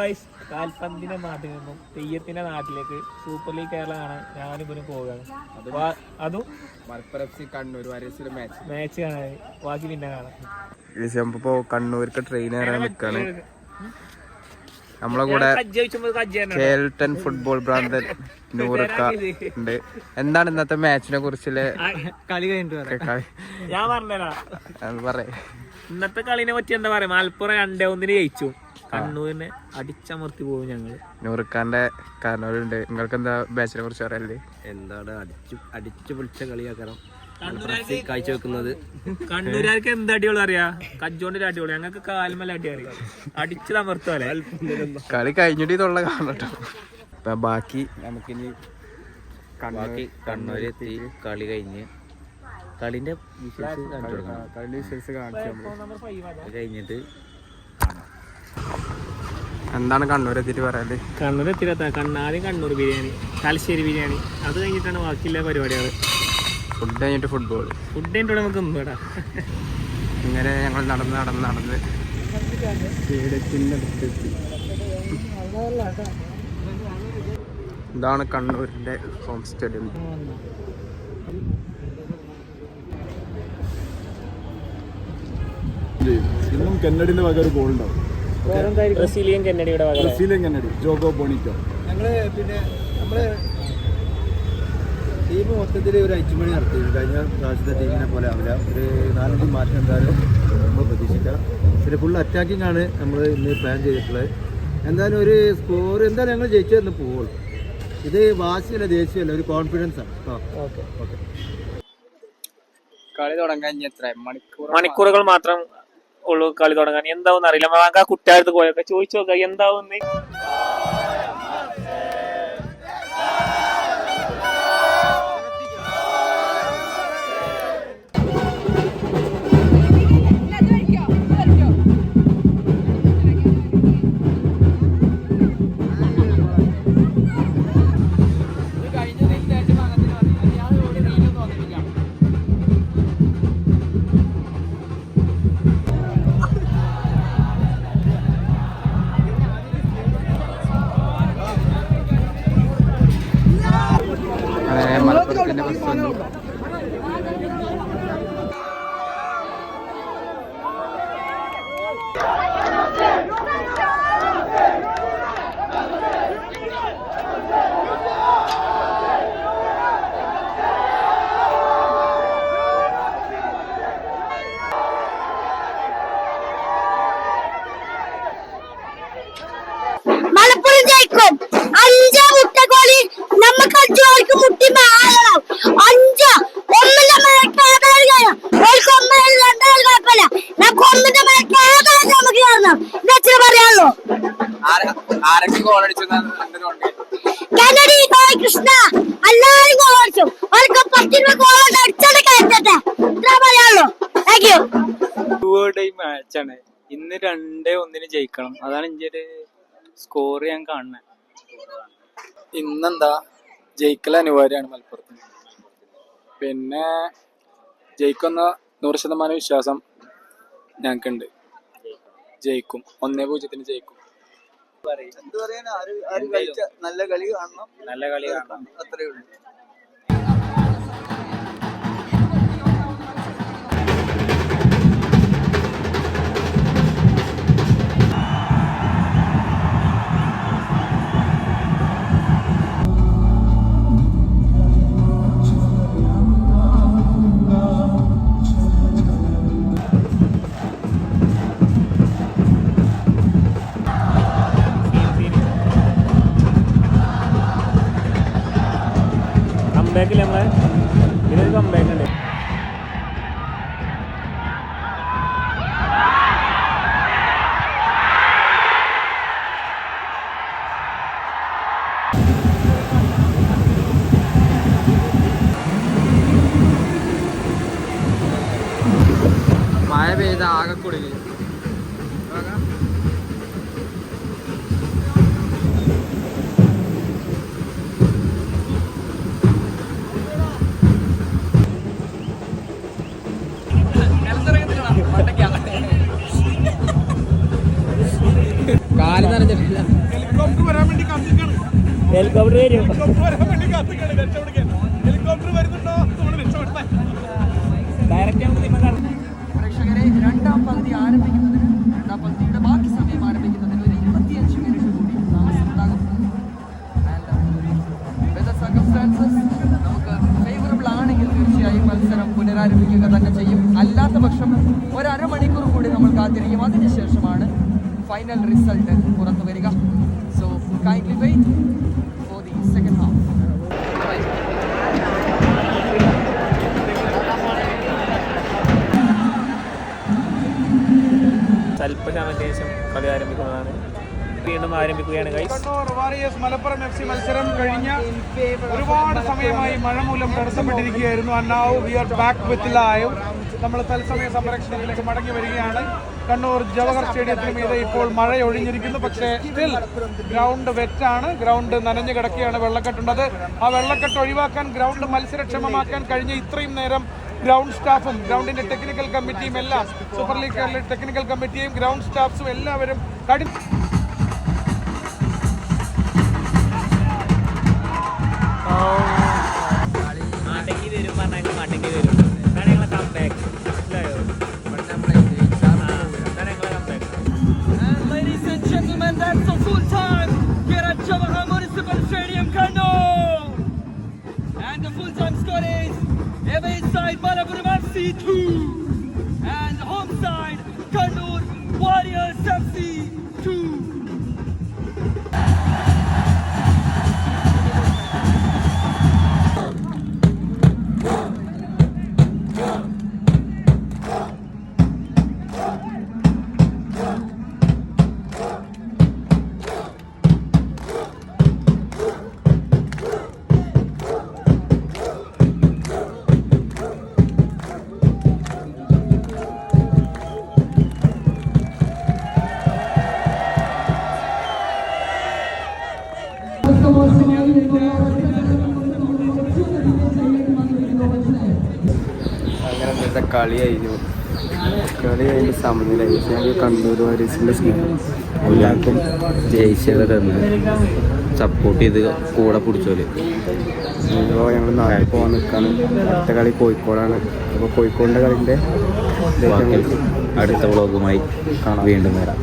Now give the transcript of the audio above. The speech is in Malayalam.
ഗൈസ് കാൽപന്തിന്റെ നാട്ടിൽ നിന്നും തെയ്യത്തിന്റെ നാട്ടിലേക്ക് സൂപ്പർ ലീഗ് കേരള കാണാൻ ഞാനും ഇവരും പോവുകയാണ്. അതും മലപ്പുറം എഫ് സി കണ്ണൂർ വരേശ്വരം മാച്ച് മാച്ച് കാണാൻ. ബാക്കി പിന്നെ കാണാം. ഇപ്പോ കണ്ണൂർക്ക് ട്രെയിൻ കയറാൻ നിൽക്കാണ് നമ്മളെ കൂടെ കേൾട്ടൻ ഫുട്ബോൾ ഭ്രാന്തൻ നൂറക്ക ഉണ്ട്. എന്താണ് ഇന്നത്തെ മാച്ചിനെ കുറിച്ചുള്ള കളി കഴിഞ്ഞിട്ട് ഞാൻ പറഞ്ഞുതരാം. പറയാ. ഇന്നത്തെ കളിനെ പറ്റി എന്താ പറയാ? മലപ്പുറം രണ്ടേ ഒന്നിന് ജയിച്ചു. കണ്ണൂരിനെ അടിച്ചമർത്തി പോകും ഞങ്ങൾ നൂറുക്കാന്റെ കാരണവരുണ്ട് നിങ്ങൾക്ക് എന്താ ബാച്ചിനെ കുറിച്ച് അറിയല്ലേ എന്താണ് അടിച്ചു അടിച്ചു പൊളിച്ച കളിയാക്കണം. കാഴ്ചവെക്കുന്നത് കണ്ണൂരാർക്ക് എന്ത് അടിയോളം അറിയാ? കജ്ജോണ്ട് അടിയോളം ഞങ്ങൾക്ക് കാൽമല അടി അറിയാം അടിച്ചു തമർത്തോലെ കളി കഴിഞ്ഞിട്ട് ഇതുള്ള കാണട്ടോ അപ്പൊ ബാക്കി നമുക്കിനി ബാക്കി കണ്ണൂരെത്തി കളി കഴിഞ്ഞ് കളിന്റെ വിശേഷം കാണിച്ചു കഴിഞ്ഞിട്ട് എന്താണ് കണ്ണൂർ എത്തിയിട്ട് പറയാൽ? കണ്ണൂർ എത്തിയില്ല കണ്ണാദ്യം കണ്ണൂർ ബിരിയാണി തലശ്ശേരി ബിരിയാണി. അത് കഴിഞ്ഞിട്ടാണ് ബാക്കിയുള്ള പരിപാടികൾ ഫുഡ് കഴിഞ്ഞിട്ട് ഫുട്ബോൾ ഫുഡ് കഴിഞ്ഞിട്ട് നമുക്ക് ഒന്നുകൂടാ ഇങ്ങനെ ഞങ്ങൾ നടന്ന് നടന്ന് നടന്ന് സ്റ്റേഡിയത്തിന്റെ അടുത്തെത്തി ഇതാണ് കണ്ണൂരിന്റെ ഹോം സ്റ്റേഡിയം ഇന്നും കന്നഡിന്റെ വക ഒരു ഗോൾ ഉണ്ടാവും. ബ്രസീലിയൻ കന്നഡിയുടെ ബ്രസീലിയൻ കന്നഡി ജോഗോ ബോണിറ്റോ. ഞങ്ങൾ പിന്നെ നമ്മൾ ടീം മൊത്തത്തിൽ ഒരു അച്ചുമണി നടത്തി. കഴിഞ്ഞ പ്രാവശ്യത്തെ ടീമിനെ പോലെ ആവില്ല. ഒരു നാലഞ്ച് മാറ്റം എന്തായാലും നമ്മൾ പ്രതീക്ഷിക്കാം. പിന്നെ ഫുൾ അറ്റാക്കിംഗ് ആണ് നമ്മൾ ഇന്ന് പ്ലാൻ ചെയ്തിട്ടുള്ളത്. എന്തായാലും ഒരു സ്കോർ എന്തായാലും ഞങ്ങൾ ജയിച്ചു തന്നെ പോകുള്ളൂ ഇത് വാശിയല്ല ദേഷ്യമല്ല ഒരു കോൺഫിഡൻസ് ആണ്. ഓക്കെ. ഓക്കെ. കളി തുടങ്ങാൻ എത്ര? മണിക്കൂർ മണിക്കൂറുകൾ മാത്രം ഉള്ളൂ കളി തുടങ്ങാൻ. എന്താവും അറിയില്ല. നമുക്ക് ആ കുട്ടിയാടുത്ത് പോയൊക്കെ ചോദിച്ചു നോക്കാം. എന്താവും മലപ്പുറത്തിന്റെ ബസ് കൃഷ്ണ എല്ലാരും ഗോൾ അടിച്ചു. അവർക്ക് പത്ത് രൂപ ഗോൾ അടിച്ചാണ് കയറ്റട്ടെ. ഇത്ര പറയാനുള്ളൂ. താങ്ക് യു ഡേ മാച്ചാണ് ഇന്ന് രണ്ടേ ഒന്നിന് ജയിക്കണം. അതാണ് എന്റെ ഒരു സ്കോർ ഞാൻ കാണുന്നത് ഇന്നെന്താ? ജയിക്കൽ അനിവാര്യമാണ് മലപ്പുറത്ത്. പിന്നെ ജയിക്കുന്ന നൂറ് ശതമാനം വിശ്വാസം ഞങ്ങൾക്കുണ്ട്. ജയിക്കും. ഒന്നേ പൂജ്യത്തിന് ജയിക്കും. എന്ത് പറയാൻ ആര് കളിച്ച നല്ല കളി കാണണം. നല്ല കളി കാണണം. അത്രേ ഉള്ളൂ. കമ്പാക്കില്ല നമ്മളെ? ഇതിനൊരു കംബാക്ക് ഉണ്ട് മഴ പെയ്ത ആകെ കുടുങ്ങി ഹെലികോപ്റ്റർ വരും. ഡയറക്റ്റ് നമുക്ക് ഡയറക്റ്റ് പ്രേക്ഷകരെ രണ്ടാം പകുതി ആരംഭിക്കുന്നതിന് രണ്ടാം പകുതിയുടെ ബാക്കി സമയം ആരംഭിക്കുന്നതിന് ഒരു ഇരുപത്തിയഞ്ച് മിനിറ്റ് കൂടി താമസമുണ്ടാകും. സർക്കംസ്റ്റാൻസസ് നമുക്ക് ഫേവറബിൾ ആണെങ്കിൽ തീർച്ചയായും മത്സരം പുനരാരംഭിക്കുക തന്നെ ചെയ്യും. അല്ലാത്ത പക്ഷം ഒരു അരമണിക്കൂർ കൂടി നമ്മൾ കാത്തിരിക്കും. അതിനുശേഷമാണ് ഫൈനൽ റിസൾട്ട് പുറത്തു വരിക. സോ കൈൻഡ്ലി വെയിറ്റ് വീണ്ടും ആരംഭിക്കുകയാണ് മലപ്പുറം എഫ് സി മത്സരം കഴിഞ്ഞ ഒരുപാട് സമയമായി മഴ മൂലം തടസ്സപ്പെട്ടിരിക്കുകയായിരുന്നു. അന്നാവ് we are back with live നമ്മൾ തത്സമയ സംരക്ഷണത്തിലേക്ക് മടങ്ങി വരികയാണ്. കണ്ണൂർ ജവഹർ സ്റ്റേഡിയത്തിന് മീതെ ഇപ്പോൾ മഴ ഒഴിഞ്ഞിരിക്കുന്നു. പക്ഷേ സ്റ്റിൽ ഗ്രൗണ്ട് വെറ്റാണ്. ഗ്രൗണ്ട് നനഞ്ഞു കിടക്കുകയാണ് വെള്ളക്കെട്ടുണ്ടത്. ആ വെള്ളക്കെട്ട് ഒഴിവാക്കാൻ ഗ്രൗണ്ട് മത്സരക്ഷമമാക്കാൻ കഴിഞ്ഞ ഇത്രയും നേരം ഗ്രൗണ്ട് സ്റ്റാഫും ഗ്രൗണ്ടിന്റെ ടെക്നിക്കൽ കമ്മിറ്റിയും എല്ലാം സൂപ്പർ ലീഗ് ടെക്നിക്കൽ കമ്മിറ്റിയും ഗ്രൗണ്ട് സ്റ്റാഫ്സും എല്ലാവരും കഠിന see too. കളി കഴിഞ്ഞു കളി കഴിഞ്ഞ് സമനിലായി ഞങ്ങൾ കണ്ണൂർ വാരീസിന്റെ സ്നേഹം എല്ലാവർക്കും ജയിച്ചത് സപ്പോർട്ട് ചെയ്ത് കൂടെ പിടിച്ചോൽ ഇപ്പോൾ ഞങ്ങൾ നാളെ പോകാൻ നിൽക്കാണ് അടുത്ത കളി കോഴിക്കോടാണ്. അപ്പോൾ കോഴിക്കോടിന്റെ കളിന്റെ അടുത്ത വ്ളോഗുമായി വീണ്ടും വരാം.